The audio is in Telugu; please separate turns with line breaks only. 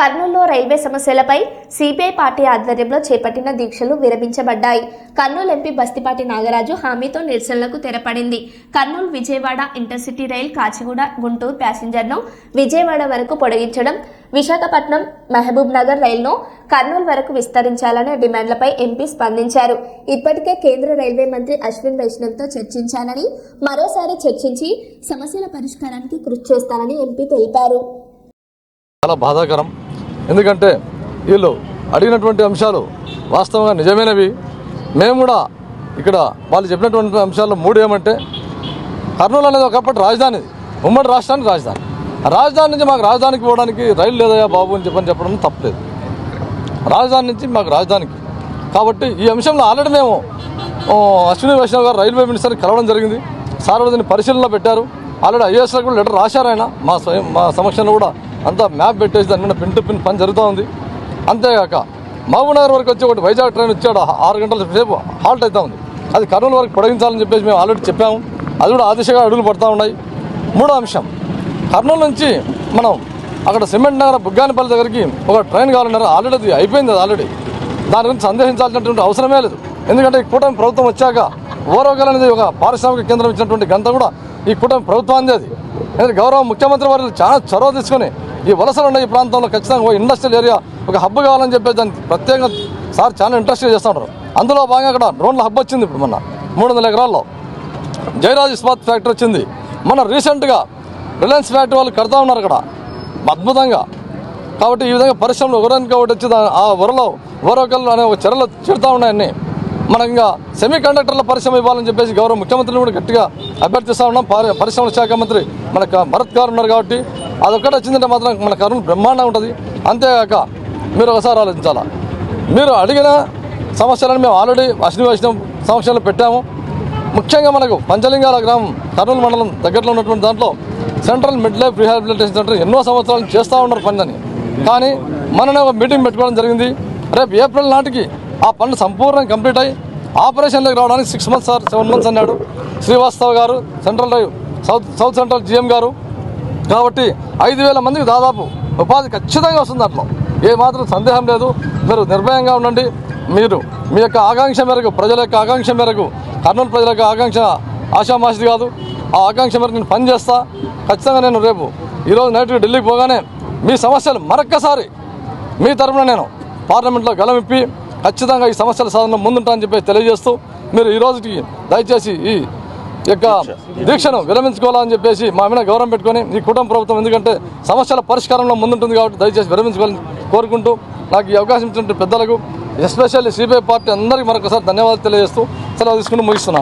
కర్నూలులో రైల్వే సమస్యలపై సిపిఐ పార్టీ ఆధ్వర్యంలో చేపట్టిన దీక్షలు విరమించబడ్డాయి. కర్నూలు ఎంపీ బస్తిపాటి నాగరాజు హామీతో నిరసనలకు తెరపడింది. కర్నూలు విజయవాడ ఇంటర్సిటీ రైల్ కాచిగూడ గుంటూరు ప్యాసింజర్ను విజయవాడ వరకు పొడిగించడం విశాఖపట్నం మహబూబ్ నగర్ రైలును కర్నూలు వరకు విస్తరించాలనే డిమాండ్లపై ఎంపీ స్పందించారు. ఇప్పటికే కేంద్ర రైల్వే మంత్రి అశ్విన్ వైష్ణవ్తో చర్చించానని మరోసారి చర్చించి సమస్యల పరిష్కారానికి కృషి చేస్తానని ఎంపీ తెలిపారు.
చాలా బాధాకరం. ఎందుకంటే వీళ్ళు అడిగినటువంటి అంశాలు వాస్తవంగా నిజమైనవి. మేము కూడా ఇక్కడ వాళ్ళు చెప్పినటువంటి అంశాల్లో మూడు ఏమంటే కర్నూలు అనేది ఒకప్పటి రాజధాని ఉమ్మడి రాష్ట్రానికి రాజధాని. రాజధాని నుంచి మాకు రాజధానికి పోవడానికి రైలు లేదయ్యా బాబు అని చెప్పని చెప్పడం తప్పలేదు. రాజధాని నుంచి మాకు రాజధానికి. కాబట్టి ఈ అంశంలో ఆల్రెడీ మేము అశ్విని వైష్ణవ్ గారు రైల్వే మినిస్టర్ని కలవడం జరిగింది. సార్ కూడా దీన్ని పరిశీలనలో పెట్టారు. ఆల్రెడీ ఐఏఎస్లో కూడా లెటర్ రాశారు ఆయన. మా స్వయం మా సమక్షంలో కూడా అంతా మ్యాప్ పెట్టేసి దాని మీద పిన్ టు పిన్ పని జరుగుతూ ఉంది. అంతేగాక మహబూబ్నగర్ వరకు వచ్చి ఒకటి వైజాగ్ ట్రైన్ వచ్చాడు. ఆరు గంటల సేపు హాల్ట్ అవుతా ఉంది. అది కర్నూలు వరకు పొడిగించాలని చెప్పేసి మేము ఆల్రెడీ చెప్పాము. అది కూడా ఆదిశగా అడుగులు పడుతూ ఉన్నాయి. మూడో అంశం. కర్నూలు నుంచి మనం అక్కడ సిమెంట్ నగర బుగ్గానిపల్లి దగ్గరికి ఒక ట్రైన్ కావాలన్నారు ఆల్రెడీ అది అయిపోయింది అది ఆల్రెడీ దాని గురించి సందేహించాల్సినటువంటి అవసరమే లేదు. ఎందుకంటే ఈ కూటమి ప్రభుత్వం వచ్చాక ఓరోగల్ అనేది ఒక పారిశ్రామిక కేంద్రం ఇచ్చినటువంటి గంట కూడా ఈ కూటమి ప్రభుత్వాన్ని అది. గౌరవ ముఖ్యమంత్రి వారు చాలా చొరవ తీసుకొని ఈ వలసలు ఉన్న ఈ ప్రాంతంలో ఖచ్చితంగా ఒక ఇండస్ట్రియల్ ఏరియా ఒక హబ్ కావాలని చెప్పేసి దాన్ని ప్రత్యేకంగా సార్ చాలా ఇంట్రెస్ట్గా చేస్తూ అందులో భాగంగా అక్కడ డ్రోన్ల హబ్ వచ్చింది ఇప్పుడు మొన్న. మూడు వందల ఎకరాల్లో. జయరాజ్ ఇస్పాత్ ఫ్యాక్టరీ వచ్చింది. మన రీసెంట్గా రిలయన్స్ ఫ్యాక్టరీ వాళ్ళు కడతా ఉన్నారు అక్కడ. అద్భుతంగా. కాబట్టి ఈ విధంగా పరిశ్రమలు ఒకరానికి ఒకటి వచ్చి ఆ వరలో వరొకళ్ళు అనే ఒక చెరలు చెడుతూ ఉన్నాయన్నీ మనం ఇంకా సెమీ కండక్టర్ల పరిశ్రమ ఇవ్వాలని చెప్పేసి గౌరవ ముఖ్యమంత్రిని కూడా గట్టిగా అభ్యర్థిస్తా ఉన్నాం. పరిశ్రమల శాఖ మంత్రి మన భరత్ గారు ఉన్నారు కాబట్టి అదొక్కటి వచ్చిందంటే మాత్రం మన కరుణ బ్రహ్మాండంగా ఉంటుంది. అంతేగాక మీరు ఒకసారి ఆలోచించాలా? మీరు అడిగిన సమస్యలను మేము ఆల్రెడీ అశ్విని వైష్ణవ్ సమక్షంలో పెట్టాము. ముఖ్యంగా మనకు పంచలింగాల గ్రామం కర్నూలు మండలం దగ్గరలో ఉన్నటువంటి దాంట్లో central mid life rehabilitation centre ఎన్నో సంవత్సరాలు చేస్తూ ఉన్నారు పనిని కానీ మననే ఒక మీటింగ్ పెట్టుకోవడం జరిగింది. రేపు ఏప్రిల్ నాటికి ఆ పనులు సంపూర్ణంగా కంప్లీట్ అయ్యి ఆపరేషన్లోకి రావడానికి six months sir seven months అన్నాడు. Srivastav garu central south south central GM garu. కాబట్టి ఐదు వేల మందికి దాదాపు ఉపాధి ఖచ్చితంగా వస్తుంది దాంట్లో ఏ మాత్రం సందేహం లేదు. మీరు నిర్భయంగా ఉండండి. మీరు మీ యొక్క ఆకాంక్ష మేరకు ప్రజల యొక్క ఆకాంక్ష మేరకు కర్నూలు ప్రజల యొక్క ఆకాంక్ష ఆశామాషిది కాదు. ఆ ఆకాంక్ష మేరకు నేను పనిచేస్తా ఖచ్చితంగా నేను రేపు ఈరోజు నైట్కి ఢిల్లీకి పోగానే మీ సమస్యలు మరొక్కసారి మీ తరఫున నేను పార్లమెంట్లో గలమిప్పి ఖచ్చితంగా ఈ సమస్యల సాధనలో ముందుంటానని చెప్పేసి తెలియజేస్తూ మీరు ఈ రోజుకి దయచేసి ఈ యొక్క దీక్షను విరమించుకోవాలని చెప్పేసి మా మీద గౌరవం పెట్టుకొని ఈ కుటుంబ ప్రభుత్వం ఎందుకంటే సమస్యల పరిష్కారంలో ముందుంటుంది కాబట్టి దయచేసి విరమించుకోవాలని కోరుకుంటూ నాకు ఈ అవకాశం ఇచ్చినటువంటి పెద్దలకు ఎస్పెషల్లీ సిపిఐ పార్టీ అందరికీ మరొకసారి ధన్యవాదాలు తెలియజేస్తూ సెలవు తీసుకుని ముగిస్తున్నాను.